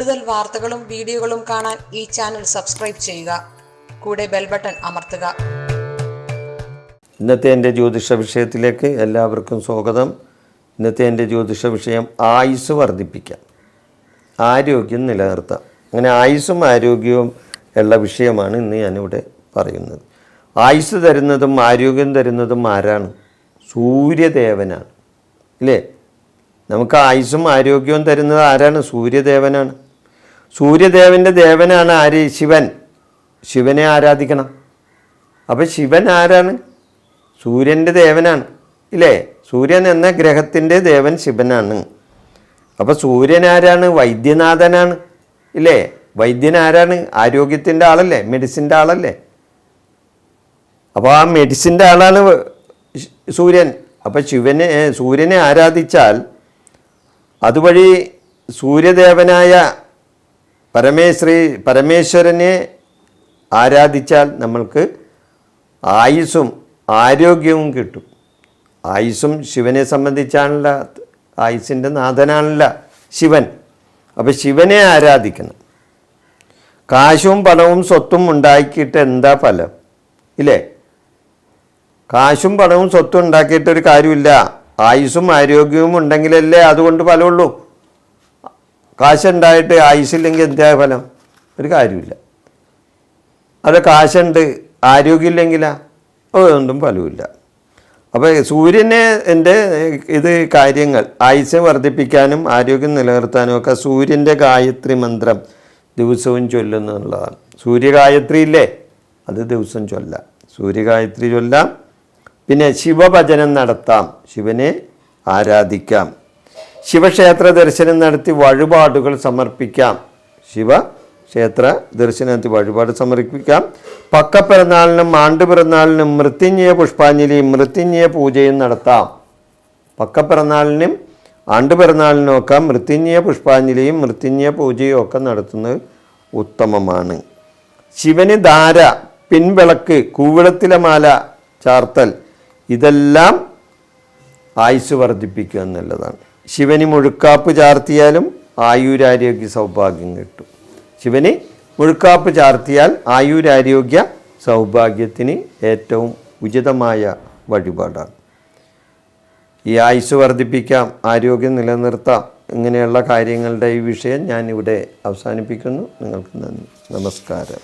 കൂടുതൽ വാർത്തകളും വീഡിയോകളും കാണാൻ ഈ ചാനൽ സബ്സ്ക്രൈബ് ചെയ്യുക. കൂടെ ബെൽ ബട്ടൺ അമർത്തുക. ഇന്നത്തെ എന്റെ ജ്യോതിഷ വിഷയത്തിലേക്ക് എല്ലാവർക്കും സ്വാഗതം. ഇന്നത്തെ എന്റെ ജ്യോതിഷ വിഷയം ആയുസ് വർദ്ധിപ്പിക്കാം ആരോഗ്യം നിലനിർത്താം അങ്ങനെ ആയുസ്സും ആരോഗ്യവും ഉള്ള വിഷയമാണ് ഇന്ന് ഞാനിവിടെ പറയുന്നത്. ആയുസ് തരുന്നതും ആരോഗ്യം തരുന്നതും ആരാണ്? സൂര്യദേവനാണ്. ഇല്ലേ? നമുക്ക് ആയുസ്സും ആരോഗ്യവും തരുന്നത് ആരാണ്? സൂര്യദേവനാണ്. സൂര്യദേവന്റെ ദേവനാണ് ആര്? ശിവൻ. ശിവനെ ആരാധിക്കണം? അപ്പം ശിവൻ ആരാണ്? സൂര്യന്റെ ദേവനാണ്. ഇല്ലേ? സൂര്യൻ എന്ന ഗ്രഹത്തിന്റെ ദേവൻ ശിവനാണ്. അപ്പോൾ സൂര്യൻ ആരാണ്? വൈദ്യനാഥനാണ്. ഇല്ലേ? വൈദ്യൻ ആരാണ്? ആരോഗ്യത്തിന്റെ ആളല്ലേ? മെഡിസിന്റെ ആളല്ലേ? അപ്പോൾ ആ മെഡിസിന്റെ ആളാണ് സൂര്യൻ. അപ്പോൾ ശിവനെ സൂര്യനെ ആരാധിച്ചാൽ അതുവഴി സൂര്യദേവനായ പരമേശ്രീ പരമേശ്വരനെ ആരാധിച്ചാൽ നമ്മൾക്ക് ആയുസ്സും ആരോഗ്യവും കിട്ടും. ആയുസ്സും ശിവനെ സംബന്ധിച്ചാണല്ല ആയുസിന്റെ നാഥനാണല്ല ശിവൻ. അപ്പോൾ ശിവനെ ആരാധിക്കണം. കാശും പണവും സ്വത്തും ഉണ്ടാക്കിയിട്ട് എന്താ ഫലം? ഇല്ലേ? കാശും പണവും സ്വത്തും ഉണ്ടാക്കിയിട്ടൊരു കാര്യമില്ല. ആയുസ്സും ആരോഗ്യവും ഉണ്ടെങ്കിലല്ലേ അതുകൊണ്ട് ഫലമുള്ളൂ. കാശുണ്ടായിട്ട് ആയുസില്ലെങ്കിൽ എന്താ ഫലം? ഒരു കാര്യമില്ല. അവിടെ കാശുണ്ട് ആരോഗ്യമില്ലെങ്കിലാ? ഒന്നും ഫലമില്ല അപ്പോൾ സൂര്യനെ എന്റെ ഇത് കാര്യങ്ങൾ ആയുസ് വർദ്ധിപ്പിക്കാനും ആരോഗ്യം നിലനിർത്താനും ഒക്കെ സൂര്യന്റെ ഗായത്രി മന്ത്രം ദിവസവും ചൊല്ലുന്നു എന്നുള്ളതാണ്. സൂര്യഗായത്രി ഇല്ലേ? അത് ദിവസം ചൊല്ലാം. സൂര്യഗായത്രി ചൊല്ലാം. പിന്നെ ശിവഭജനം നടത്താം. ശിവനെ ആരാധിക്കാം. ശിവക്ഷേത്ര ദർശനം നടത്തി വഴിപാടുകൾ സമർപ്പിക്കാം. ശിവ ക്ഷേത്ര ദർശനത്തിൽ വഴിപാട് സമർപ്പിക്കാം. പക്കപ്പിറന്നാളിനും ആണ്ടുപിറന്നാളിനും മൃത്യുഞ്ജയ പുഷ്പാഞ്ജലിയും മൃത്യുഞ്ജയ പൂജയും നടത്താം. പക്കപ്പിറന്നാളിനും ആണ്ടുപിറന്നാളിനും ഒക്കെ മൃത്യുഞ്ജയ പുഷ്പാഞ്ജലിയും മൃത്യുഞ്ജയ പൂജയും ഒക്കെ നടത്തുന്നത് ഉത്തമമാണ്. ശിവന് ധാര പിൻവിളക്ക് കൂവിളത്തിലെ മാല ചാർത്തൽ ഇതെല്ലാം ആയുസ് വർദ്ധിപ്പിക്കുക എന്നുള്ളതാണ്. ശിവന് മുഴുക്കാപ്പ് ചാർത്തിയാലും ആയുരാരോഗ്യ സൗഭാഗ്യം കിട്ടും. ശിവന് മുഴുക്കാപ്പ് ചാർത്തിയാൽ ആയുരാരോഗ്യ സൗഭാഗ്യത്തിന് ഏറ്റവും ഉചിതമായ വഴിപാടാണ്. ഈ ആയുസ് വർദ്ധിപ്പിക്കാം ആരോഗ്യം നിലനിർത്താം ഇങ്ങനെയുള്ള കാര്യങ്ങളുടെ ഈ വിഷയം ഞാനിവിടെ അവസാനിപ്പിക്കുന്നു. നിങ്ങൾക്ക് നന്ദി. നമസ്കാരം.